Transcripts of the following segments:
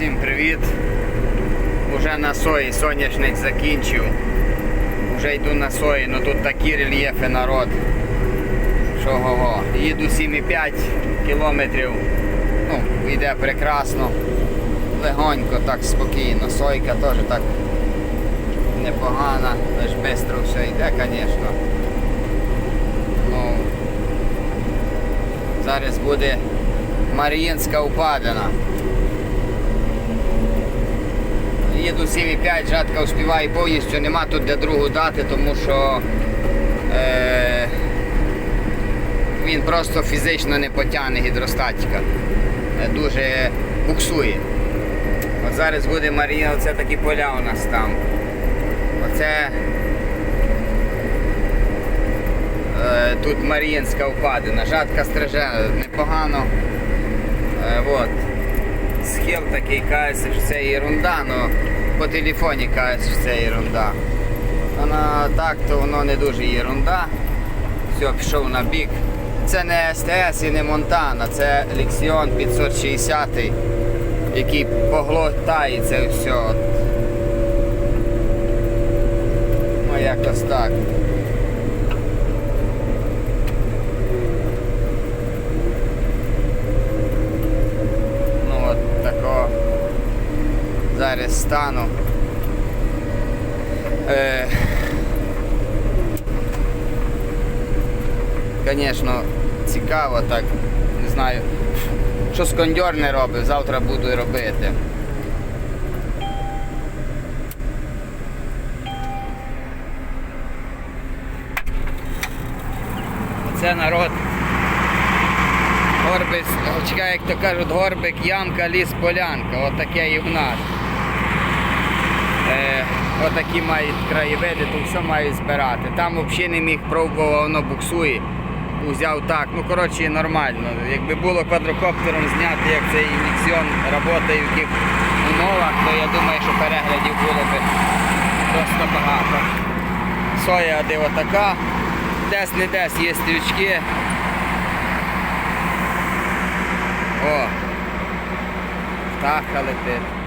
Всім привіт! Уже на сої соняшник закінчив. Уже йду на сої, ну тут такі рельєфи народ. Що Їду 7,5 кілометрів. Ну, йде прекрасно. Легонько, так спокійно. Сойка теж так непогана, лиш швидко все йде, звісно. Ну, зараз буде Маріїнська упадина. Їду 7,5, жатка успіває повністю, нема тут де другу дати, тому що е, він просто фізично не потягне гідростатика. Е, Дуже буксує. От зараз буде Марія, оце такі поля у нас там. Оце е, тут Маріїнська впадина. Жатка стриже непогано. Е, от. Схил такий кається, що це ерунда, але по телефоні кається, що це ерунда. Вона так, то воно не дуже ерунда. Все, пішов на бік. Це не СТС і не Монтана, це Lexion 560, який поглотає це все. Ну якось так. Ну от тако зараз стану. Е, Звісно, цікаво так. Не знаю, що з кондьор не робив, завтра буду робити. Це народ. Горбик, чекай, як то кажуть, горбик, ямка, ліс, полянка. От таке і в нас. Е, отакі мають краєвиди, то все мають збирати. Там взагалі не міг пробував, воно буксує. Взяв так. Ну коротше нормально. Якби було квадрокоптером зняти, як цей Ніксіон працює в яких умовах, то я думаю, що переглядів було б просто багато. Соя де отака, десь не десь є стрічки. О, птаха летить.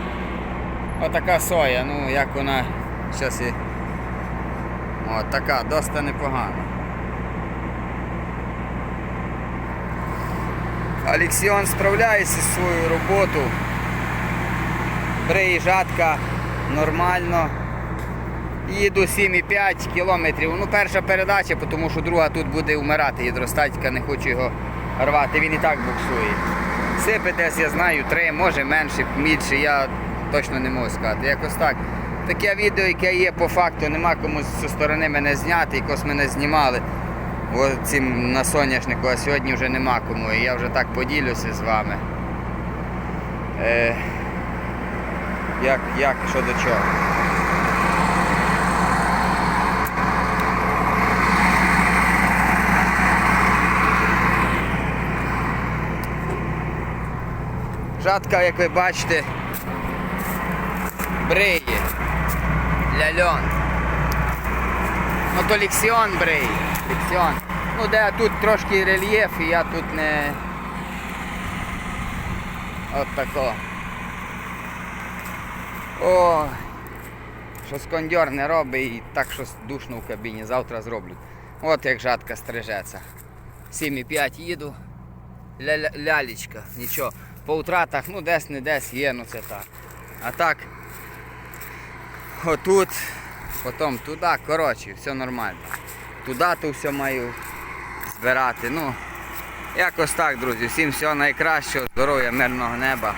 Отака соя, ну як вона зараз і. О, така, доста непогана. Алексіон справляється зі своєю роботу. Бриє жатка нормально. Їду 7,5 кілометрів. Ну, перша передача, тому що друга тут буде вмирати. Гідростатика, не хочу його рвати, він і так буксує. Сипе десь, я знаю, 3, може менше, більше, я точно не можу сказати. Якось так. Таке відео, яке є по факту, нема кому зі сторони мене зняти, якось мене знімали. От цим на соняшнику, а сьогодні вже нема кому. І я вже так поділюся з вами. Е, як, як, що до чого. Жатка, як ви бачите, бриє. Ляльон. Ну то ліксіон бриє. Ліксіон. Ну де тут трошки рельєф і я тут не... От тако. О, щось кондьор не робить і так щось душно в кабіні. Завтра зроблю. От як жатка стрижеться. 7,5 їду. Ля- лялечка, нічого. По утратах, ну десь не десь є, ну це так. А так, отут, потім туди, коротше, все нормально. Туди то все маю збирати. Ну, якось так, друзі. Всім всього найкращого, здоров'я, мирного неба.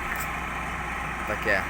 Таке.